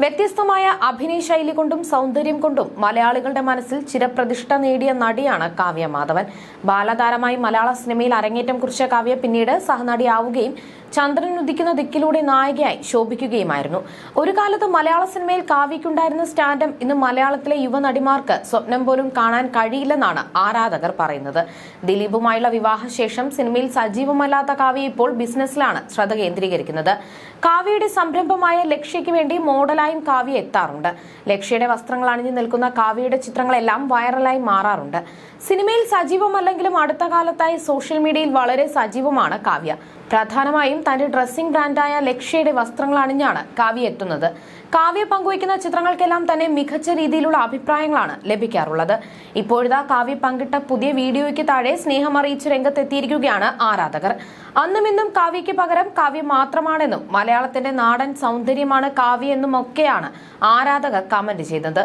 വ്യത്യസ്തമായ അഭിനയ ശൈലി കൊണ്ടും സൗന്ദര്യം കൊണ്ടും മലയാളികളുടെ മനസ്സിൽ ചിരപ്രതിഷ്ഠ നേടിയ നടിയാണ് കാവ്യ മാധവൻ. ബാലതാരമായി മലയാള സിനിമയിൽ അരങ്ങേറ്റം കുറിച്ച കാവ്യ പിന്നീട് സഹനടിയാവുകയും ചന്ദ്രൻ ഉദിക്കുന്ന ദിക്കിലൂടെ നായികയായി ശോഭിക്കുകയുമായിരുന്നു. ഒരു കാലത്ത് മലയാള സിനിമയിൽ കാവ്യക്കുണ്ടായിരുന്ന സ്റ്റാൻഡം ഇന്ന് മലയാളത്തിലെ യുവനടിമാർക്ക് സ്വപ്നം പോലും കാണാൻ കഴിയില്ലെന്നാണ് ആരാധകർ പറയുന്നത്. ദിലീപുമായുള്ള വിവാഹശേഷം സിനിമയിൽ സജീവമല്ലാത്ത കാവ്യ ഇപ്പോൾ ബിസിനസ്സിലാണ് ശ്രദ്ധ കേന്ദ്രീകരിക്കുന്നത്. കാവ്യയുടെ സംരംഭമായ ലക്ഷ്യയ്ക്ക് വേണ്ടി മോഡലായും കാവ്യ എത്താറുണ്ട്. ലക്ഷ്യയുടെ വസ്ത്രങ്ങൾ അണിഞ്ഞു നിൽക്കുന്ന കാവ്യയുടെ ചിത്രങ്ങളെല്ലാം വൈറലായി മാറാറുണ്ട്. സിനിമയിൽ സജീവമല്ലെങ്കിലും അടുത്ത കാലത്തായി സോഷ്യൽ മീഡിയയിൽ വളരെ സജീവമാണ് കാവ്യ. പ്രധാനമായും തന്റെ ഡ്രസ്സിംഗ് ബ്രാൻഡായ ലക്ഷ്യയുടെ വസ്ത്രങ്ങൾ അണിഞ്ഞാണ് കാവ്യ എത്തുന്നത്. കാവ്യ പങ്കുവയ്ക്കുന്ന ചിത്രങ്ങൾക്കെല്ലാം തന്നെ മികച്ച രീതിയിലുള്ള അഭിപ്രായങ്ങളാണ് ലഭിക്കാറുള്ളത്. ഇപ്പോഴിതാ കാവ്യ പങ്കിട്ട പുതിയ വീഡിയോയ്ക്ക് താഴെ സ്നേഹം അറിയിച്ച് രംഗത്തെത്തിയിരിക്കുകയാണ് ആരാധകർ. അന്നും ഇന്നും കാവ്യയ്ക്ക് പകരം കാവ്യ മാത്രമാണെന്നും മലയാളത്തിന്റെ നാടൻ സൗന്ദര്യമാണ് കാവ്യ എന്നും ഒക്കെയാണ് ആരാധകർ കമന്റ് ചെയ്തത്.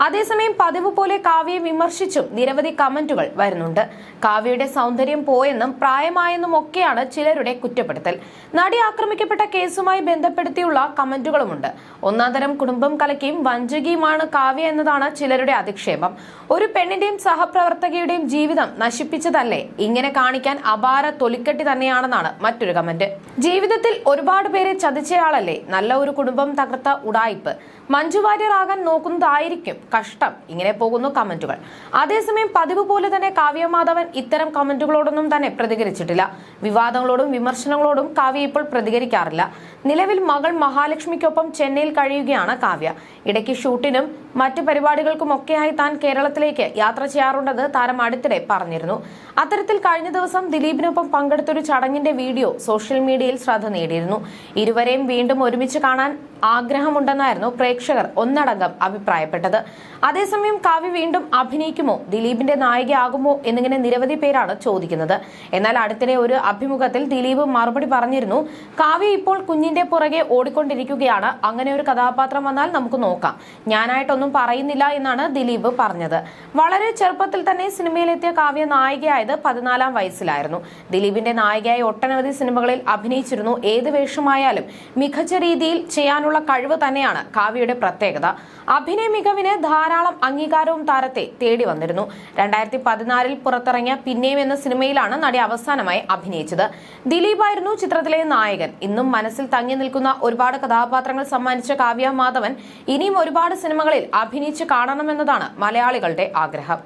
അതേസമയം പതിവ് പോലെ കാവ്യയെ വിമർശിച്ചും നിരവധി കമന്റുകൾ വരുന്നുണ്ട്. കാവ്യയുടെ സൗന്ദര്യം പോയെന്നും പ്രായമായെന്നും ഒക്കെയാണ് ചിലരുടെ കുറ്റപ്പെടുത്തൽ. നടി ആക്രമിക്കപ്പെട്ട കേസുമായി ബന്ധപ്പെടുത്തിയുള്ള കമന്റുകളുമുണ്ട്. ഒന്നാം കുടുംബം കലക്കിയും വഞ്ചകിയുമാണ് കാവ്യ എന്നതാണ് ചിലരുടെ അധിക്ഷേപം. ഒരു പെണ്ണിന്റെയും സഹപ്രവർത്തകയുടെയും ജീവിതം നശിപ്പിച്ചതല്ലേ? ഇങ്ങനെ കാണിക്കാൻ അപാര തൊലിക്കെട്ടി തന്നെയാണെന്നാണ് മറ്റൊരു കമന്റ്. ജീവിതത്തിൽ ഒരുപാട് പേരെ ചതിച്ചയാളല്ലേ? നല്ല ഒരു കുടുംബം തകർത്ത ഉടായിപ്പ്. മഞ്ജുവാര്യർ ആകാൻ നോക്കുന്നതായിരിക്കും കഷ്ടം. ഇങ്ങനെ പോകുന്നു കമന്റുകൾ. അതേസമയം പതിവ് പോലെ തന്നെ കാവ്യ മാധവൻ ഇത്തരം കമന്റുകളോടൊന്നും തന്നെ പ്രതികരിച്ചിട്ടില്ല. വിവാദങ്ങളോടും വിമർശനങ്ങളോടും കാവ്യ ഇപ്പോൾ പ്രതികരിക്കാറില്ല. നിലവിൽ മകൾ മഹാലക്ഷ്മിക്കൊപ്പം ചെന്നൈയിൽ കഴിയുകയാണ് കാവ്യ. ഇടയ്ക്ക് ഷൂട്ടിനും മറ്റു പരിപാടികൾക്കുമൊക്കെയായി താൻ കേരളത്തിലേക്ക് യാത്ര ചെയ്യാറുണ്ടെന്ന് താരം അടുത്തിടെ പറഞ്ഞിരുന്നു. അത്തരത്തിൽ കഴിഞ്ഞ ദിവസം ദിലീപിനൊപ്പം പങ്കെടുത്തൊരു ചടങ്ങിന്റെ വീഡിയോ സോഷ്യൽ മീഡിയയിൽ ശ്രദ്ധ നേടിയിരുന്നു. ഇരുവരെയും വീണ്ടും ഒരുമിച്ച് കാണാൻ ആഗ്രഹമുണ്ടെന്നായിരുന്നു പ്രേക്ഷകർ ഒന്നടങ്കം അഭിപ്രായപ്പെട്ടത്. അതേസമയം കാവ്യ വീണ്ടും അഭിനയിക്കുമോ? ദിലീപിന്റെ നായികയാകുമോ? എന്നിങ്ങനെ നിരവധി പേരാണ് ചോദിക്കുന്നത്. എന്നാൽ അടുത്തിടെ ഒരു അഭിമുഖത്തിൽ ദിലീപ് മറുപടി പറഞ്ഞിരുന്നു കാവ്യ ഇപ്പോൾ കുഞ്ഞിന്റെ പുറകെ ഓടിക്കൊണ്ടിരിക്കുകയാണ്. അങ്ങനെ ഒരു കഥാപാത്രം വന്നാൽ നമുക്ക് നോക്കാം. ഞാനായിട്ടൊന്നും പറയുന്നില്ല എന്നാണ് ദിലീപ് പറഞ്ഞത്. വളരെ ചെറുപ്പത്തിൽ തന്നെ സിനിമയിലെത്തിയ കാവ്യ നായികയായത് പതിനാലാം വയസ്സിലായിരുന്നു. ദിലീപിന്റെ നായികയായി ഒട്ടനവധി സിനിമകളിൽ അഭിനയിച്ചിരുന്നു. ഏത് വേഷമായാലും മികച്ച രീതിയിൽ ചെയ്യാനുള്ള കഴിവ് തന്നെയാണ് കാവ്യയുടെ പ്രത്യേകത. അഭിനയ മികവിന് ധാരാളം അംഗീകാരവും താരത്തെ തേടി വന്നിരുന്നു. രണ്ടായിരത്തി പതിനാലിൽ പുറത്തിറങ്ങിയ പിന്നെയും എന്ന സിനിമയിലാണ് നടി അവസാനമായി അഭിനയിച്ചത്. ദിലീപായിരുന്നു ചിത്രത്തിലെ നായകൻ. ഇന്നും മനസ്സിൽ തങ്ങി നിൽക്കുന്ന ഒരുപാട് കഥാപാത്രങ്ങൾ സമ്മാനിച്ച കാവ്യ മാധവൻ ഇനിയും ഒരുപാട് സിനിമകളിൽ അഭിനയിച്ച് കാണണമെന്നതാണ് മലയാളികളുടെ ആഗ്രഹം.